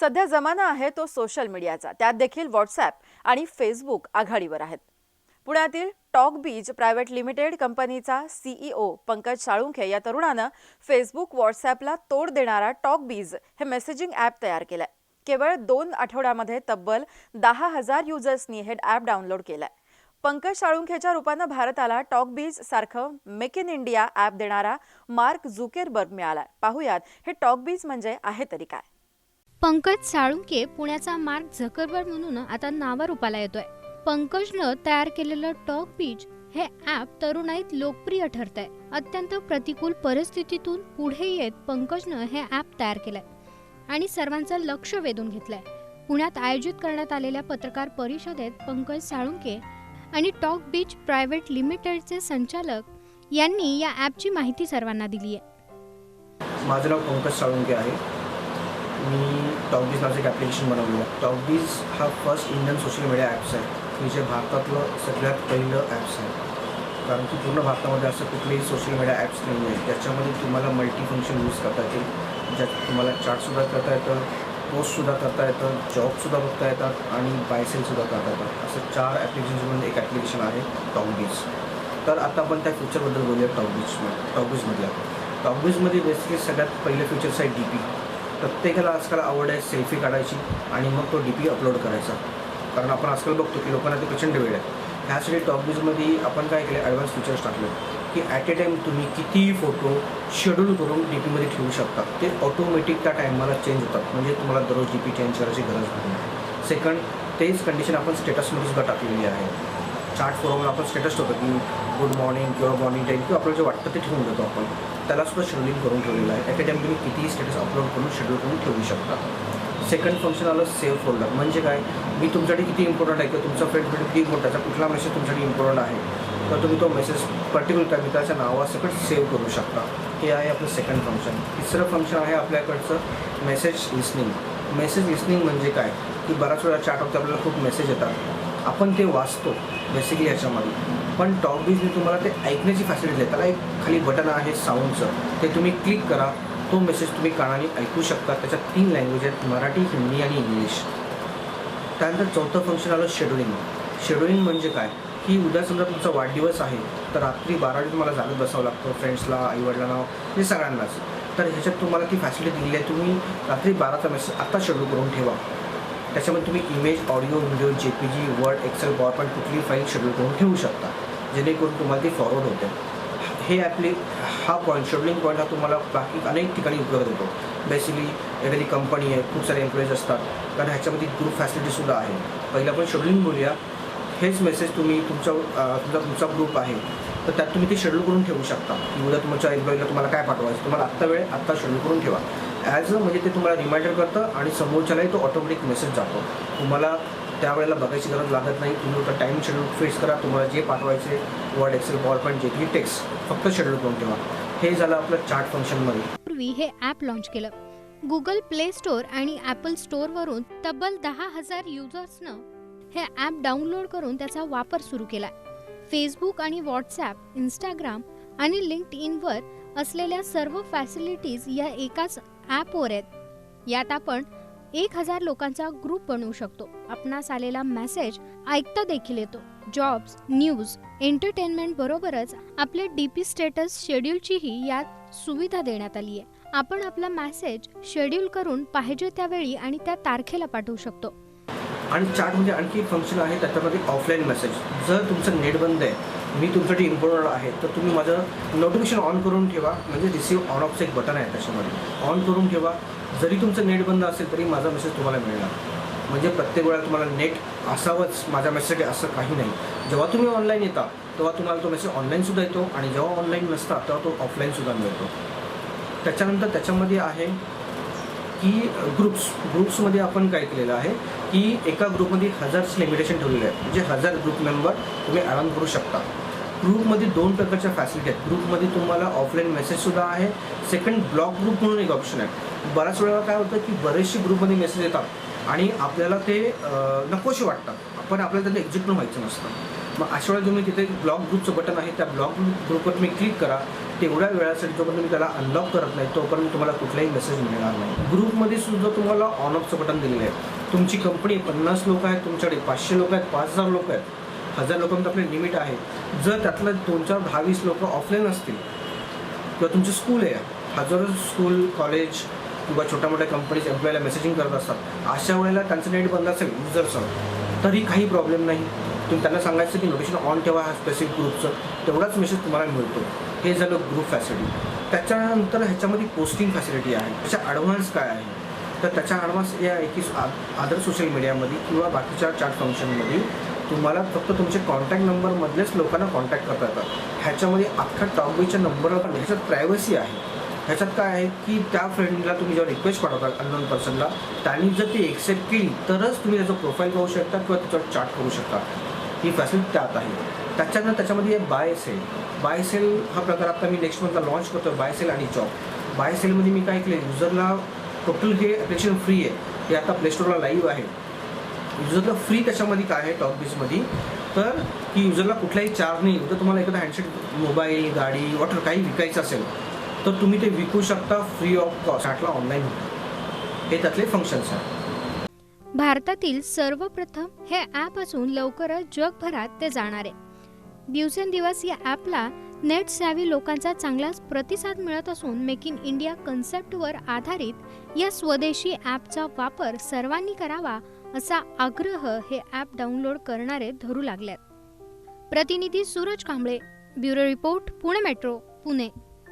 सध्या जमाना आहे तो सोशल मीडियाचा. त्यात देखील व्हॉट्सॲप आणि फेसबुक आघाडीवर आहेत. पुण्यातील टॉक बीज प्रायव्हेट लिमिटेड कंपनीचा सीईओ पंकज साळुंखे या तरुणानं फेसबुक व्हॉट्सॲपला तोड देणारा टॉक बीज हे मेसेजिंग ॲप तयार केलंय. केवळ दोन आठवड्यामध्ये तब्बल दहा हजार युजर्सनी हे ॲप डाउनलोड केलंय. पंकज साळुंखेच्या रूपानं भारताला टॉक बीज सारखं मेक इन इंडिया ॲप देणारा मार्क झुकेरबर्ग मिळालाय. पाहुयात हे टॉक बीज म्हणजे आहे तरी काय? पंकज साळुंके पुण्याचा मार्क झकरबर म्हणून आता नावारूपाला येतोय. पंकजनं तयार केलेलं टॉक बीच हे ॲप तरुणाईत लोकप्रिय ठरत आहे अत्यंत प्रतिकूल परिस्थितीतून पुढे येत पंकजनं हे ॲप तयार केलंय आणि सर्वांचं लक्ष वेधून घेतलंय. पुण्यात आयोजित करण्यात आलेल्या पत्रकार परिषदेत पंकज साळुंके आणि टॉक बीच प्रायव्हेट लिमिटेडचे संचालक यांनी या ॲपची माहिती सर्वांना दिली आहे माझं नाव पंकज साळुंके आहे. मी टॉकबीज नावाचं एक ॲप्लिकेशन बनवलं आहे. टॉकबीज हा first Indian social media apps आहे. की जे भारतातलं सगळ्यात पहिलं ॲप्स आहे. कारण की पूर्ण भारतामध्ये असं कुठलेही सोशल मीडिया ॲप्स नाही आहे त्याच्यामध्ये तुम्हाला मल्टी फंक्शन यूज करता येतील. ज्यात तुम्हाला चार्टसुद्धा करता येतं पोस्टसुद्धा करता येतं जॉबसुद्धा बघता येतात आणि बायसेलसुद्धा करता येतात. असं चार ॲप्लिकेशन्समध्ये एक ॲप्लिकेशन आहे टॉकबीज तर आता आपण त्या फ्युचरबद्दल बोलूया टॉकबीज टॉकबीजमधल्या टॉकबीजमध्ये बेसिकली सगळ्यात पहिले फ्युचर्स आहे डी पी प्रत्येकाला आजकाल आवड आहे सेल्फी काढायची आणि मग तो डी पी अपलोड करायचा. कारण आपण आजकाल बघतो की लोकांना ते प्रचंड वेळ आहे. ह्यासाठी टॉकबीजमध्ये आपण काय केलं ॲडव्हान्स फीचर्स टाकले की ॲट ए टाईम तुम्ही कितीही फोटो शेड्यूल करून डी पीमध्ये ठेवू शकता ते ऑटोमॅटिक त्या टायमाला चेंज होतात. म्हणजे तुम्हाला दररोज डी पी चेंज करायची गरज नाही. सेकंड तेच कंडिशन आपण स्टेटसमध्ये सुद्धा टाकलेली आहे. चार्ट फोरमवर आपण स्टेटस ठेवतो की गुड मॉर्निंग किंवा मॉर्निंग टाईम किंवा आपल्याला जे वाटतं ते ठेवून देतो आपण. त्यालासुद्धा शेड्युलिंग करून ठेवलेलं आहे. ॲट टाईम तुम्ही कितीही स्टेटस अपलोड करून शेड्यूल करून ठेवू शकता. सेकंड फंक्शन आलं सेव्ह फोल्डर म्हणजे काय? मी तुमच्यासाठी किती इम्पॉर्टंट आहे किंवा तुमचा फ्रेंड म्हणजे किती इम्पॉर्टंट त्याचा कुठला मेसेज तुमच्यासाठी इम्पॉर्टंट आहे? तर तुम्ही तो मेसेज पर्टिक्युलर त्या मित्राच्या नावासकट सेव्ह करू शकता. हे आहे आपलं सेकंड फंक्शन तिसरं फंक्शन आहे आपल्याकडचं मेसेज लिसनिंग मेसेज लिसनिंग म्हणजे काय? की बऱ्याच वेळा चॅटवरती आपल्याला खूप मेसेज येतात. आपण ते वाचतो बेसिकली याच्यामध्ये. पण टॉप बीजने तुम्हाला ते ऐकण्याची फॅसिलिटी आहे त्याला एक खाली बटन आहे साऊंडचं ते तुम्ही क्लिक करा. तो मेसेज तुम्ही कानाने ऐकू शकता. त्याच्यात तीन लँग्वेज आहेत. मराठी हिंदी आणि इंग्लिश त्यानंतर चौथं फंक्शन आलं शेड्युलिंग शेड्युलिंग म्हणजे काय? की उद्या समजा तुमचा वाढदिवस आहे तर रात्री बारा वाजे तुम्हाला जागत बसावं लागतं. फ्रेंड्सला आईवडिलांना हे सगळ्यांनाच. तर ह्याच्यात तुम्हाला ती फॅसिलिटी दिली आहे. तुम्ही रात्री बाराचा मेसेज आत्ता शेड्यूल करून ठेवा. त्याच्यामध्ये तुम्ही image audio video J P G Word Excel PowerPoint कुठलीही फाईल शेड्यूल करून ठेवू शकता. जेणेकरून तुम्हाला ती फॉरवर्ड होते. हे ॲपली हा पॉईंट शेड्युलिंग पॉईंट हा तुम्हाला बाकी अनेक ठिकाणी उपलब्ध होतो. बेसिकली एखादी कंपनी आहे खूप सारे एम्प्लॉईज असतात. कारण ह्याच्यामध्ये ग्रुप फॅसिलिटीसुद्धा आहे. पहिलं आपण शेड्युलिंग बोलूया. हेच मेसेज तुम्ही तुमच्या तुमचा तुमचा ग्रुप आहे. तर त्यात तुम्ही ते शेड्यूल करून ठेवू शकता. की उद्या तुमच्या एम्प्लॉईला तुम्हाला काय पाठवायचं? तुम्हाला आत्ता वेळ आत्ता शेड्यूल करून ठेवा. ॲज अ म्हणजे ते तुम्हाला रिमाइंडर करतं आणि समोरच्यालाही तो ऑटोमॅटिक मेसेज जातो. तुम्हाला त्यावेळेला बघायची गरज लागत नाही. तुम्ही तर टाईम शेड्यूल फिक्स करा. तुम्हाला जे पाठवायचे वर्ड एक्सेल पॉवर पॉईंट जे काही टेक्स्ट फक्त शेड्यूल करून ठेवा. हे झालं आपलं चार्ट फंक्शनमध्ये पूर्वी हे ॲप लॉन्च केलं. गुगल प्ले स्टोअर आणि ॲपल स्टोअरवरून तब्बल दहा हजार युजर्सनं हे ॲप डाउनलोड करून त्याचा वापर सुरू केला. फेसबुक आणि व्हॉट्सॲप इंस्टाग्राम आणि लिंक्ड इनवर असलेल्या सर्व फॅसिलिटीज या एकाच ॲपवर आहेत. यात आपण एक हजार लोकांचा ग्रुप बनवू शकतो. आपणास आलेला मेसेज ऐकता देखील येतो. जॉब्स न्यूज एंटरटेनमेंट बरोबरच आपले डीपी स्टेटस शेड्यूलचीही यात सुविधा देण्यात आली आहे. आपण आपला मेसेज शेड्यूल करून पाहिजे त्यावेळी आणि त्या तारखेला पाठवू शकतो. आणि चार्टमध्ये म्हणजे आणखी फंक्शन आहे त्याच्यामध्ये ऑफलाईन मेसेज जर तुमचं नेट बंद आहे मी तुमच्यासाठी इम्पॉर्टंट आहे तर तुम्ही माझं नोटिफिकेशन ऑन करून ठेवा. म्हणजे रिसिव्ह ऑन ऑफचं एक बटन आहे त्याच्यामध्ये. ऑन करून ठेवा. जरी तुमचं नेट बंद असेल तरी माझा मेसेज तुम्हाला मिळणार. म्हणजे प्रत्येक वेळा तुम्हाला नेट असावंच माझ्या मेसेजसाठी असं काही नाही. जेव्हा तुम्ही ऑनलाईन येता तेव्हा तुम्हाला तो मेसेज ऑनलाईनसुद्धा येतो. आणि जेव्हा ऑनलाईन नसता तेव्हा तो ऑफलाईनसुद्धा मिळतो. त्याच्यानंतर त्याच्यामध्ये आहे की ग्रुप्स ग्रुप्समध्ये आपण काय केलेलं आहे की एका ग्रुपमध्ये हजारचं लिमिटेशन ठेवलेलं आहे म्हणजे हजार ग्रुप मेंबर तुम्ही ॲड करू शकता. ग्रुपमध्ये दोन प्रकारच्या फॅसिलिटी आहेत. ग्रुपमध्ये तुम्हाला ऑफलाईन मेसेजसुद्धा आहे. सेकंड ब्लॉक ग्रुप म्हणून एक ऑप्शन आहे. बऱ्याच वेळेला काय होतं की बरेचसे ग्रुपमध्ये मेसेज येतात आणि आपल्याला ते नकोशी वाटतात. पण आपल्याला त्याला एक्झिट पण व्हायचं नसतं. मग अशा वेळेला तुम्ही तिथे ब्लॉक ग्रुपचं बटन आहे. त्या ब्लॉक ग्रुपवर तुम्ही क्लिक करा. तेवढ्या वेळासाठी जोपर्यंत तुम्ही त्याला अनलॉक करत नाही तोपर्यंत तुम्हाला कुठलाही मेसेज मिळणार नाही. ग्रुपमध्ये सुद्धा तुम्हाला ऑन ऑफचं बटन दिलेलं आहे. तुमची कंपनी पन्नास लोक आहेत तुमच्याकडे पाचशे लोक आहेत पाच हजार लोक आहेत. हजार लोकांचं आपले लिमिट आहे. जर त्यातलं दोन चार दहा वीस लोक ऑफलाईन असतील किंवा तुमची स्कूल आहे हजारो स्कूल कॉलेज किंवा छोट्या मोठ्या कंपनीज एम्प्लॉयला मेसेजिंग करत असतात. अशा वेळेला त्यांचं नेट बंद असेल युजरचं तरी काही प्रॉब्लेम नाही. तुम्ही त्यांना सांगायचं की नोटिफिकेशन ऑन ठेवा हा स्पेसिफिक ग्रुपचं तेवढाच मेसेज तुम्हाला मिळतो. हे झालं ग्रुप फॅसिलिटी त्याच्यानंतर ह्याच्यामध्ये पोस्टिंग फॅसिलिटी आहे. त्याच्या ॲडव्हान्स काय आहे? तर त्याच्या ॲडव्हान्स हे आहे की अदर सोशल मीडियामध्ये किंवा बाकीच्या चॅट फंक्शनमध्ये तुम्हाला फक्त तुमचे कॉन्टॅक्ट नंबरमधलेच लोकांना कॉन्टॅक्ट करता येतात. ह्याच्यामध्ये अख्खा टॉपबीच्या नंबरवर ह्याच्यात प्रायव्हसी आहे. ह्याच्यात काय आहे की त्या फ्रेंडला तुम्ही जेव्हा रिक्वेस्ट पाठवता अननोन पर्सनला त्यांनी जर ती एक्सेप्ट केली तरच तुम्ही त्याचं प्रोफाईल पाहू शकता किंवा त्याच्यावर चार्ट करू शकता. ही फॅसिलिटी त्यात आहे. त्याच्यानंतर त्याच्यामध्ये आहे बाय सेल बाय सेल हा प्रकार आता मी नेक्स्ट मंथला लॉन्च करतो बाय सेल आणि जॉब बाय सेलमध्ये मी काय केलं युजरला टोटल हे ॲप्लिकेशन फ्री आहे. हे आता प्लेस्टोरला लाईव्ह आहे. युजरला फ्री त्याच्यामध्ये काय आहे टॉप बीसमध्ये तर की युजरला कुठलाही चार्ज नाही जर तुम्हाला एखादा हँडसेट मोबाईल गाडी वॉटर काही विकायचं असेल तर तुम्ही ते विकू शकता फ्री ऑफ कॉस्ट ऑनलाईन होतं. हे त्यातले फंक्शन्स आहेत. भारतातील सर्वप्रथम हे ॲप असून लवकरच जगभरात ते जाणार आहे. दिवसेंदिवस या ॲपला नेट सॅव्ही लोकांचा चांगलाच प्रतिसाद मिळत असून मेक इन इंडिया कन्सेप्टवर आधारित या स्वदेशी ॲपचा वापर सर्वांनी करावा असा आग्रह हे ॲप डाउनलोड करणारे धरू लागल्यात प्रतिनिधी Suraj Kamble bureau report Pune metro Pune.